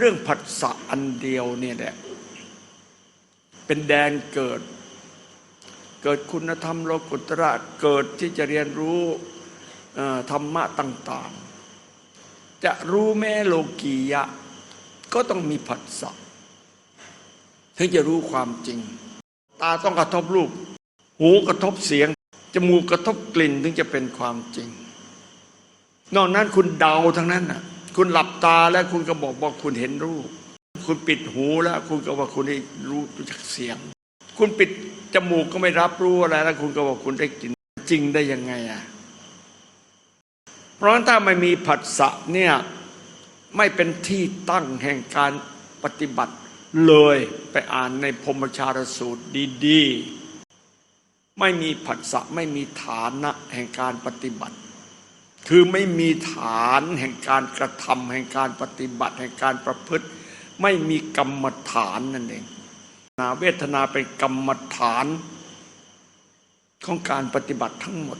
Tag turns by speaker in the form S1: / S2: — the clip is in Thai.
S1: เรื่องผัสสะอันเดียวเนี่ยแหละเป็นแดนเกิด เกิดคุณธรรมโลกุตระเกิดที่จะเรียนรู้ธรรมะต่าง ๆ จะรู้แม้โลกียะ ก็ต้องมีผัสสะถึงจะรู้ความจริง ตาต้องกระทบรูป หูกระทบเสียง จมูกกระทบกลิ่นถึงจะเป็นความจริง นอกนั้นคุณเดาทั้งนั้นน่ะ คุณหลับตาแล้วคุณก็บอกว่าคุณเห็นรูป คุณปิดหูแล้ว คุณก็ว่าคุณได้รู้จากเสียง คุณปิดจมูกก็ไม่รับรู้อะไรแล้ว คุณก็บอกคุณได้กลินจริงได้ยังไงอะเพราะถ้าไม่มีผัสสะเนี่ยไม่เป็นที่ตั้งแห่งการปฏิบัติเลยไปอ่านในพรมชารสูตรดี ๆ ไม่มีผัสสะไม่มีฐานะแห่งการปฏิบัติ คือไม่มีฐานแห่งการกระทำแห่งการปฏิบัติ แห่งการประพฤติ ไม่มีกรรมฐานนั่นเองนาเวทนาเป็นกรรมฐานของการปฏิบัติทั้งหมด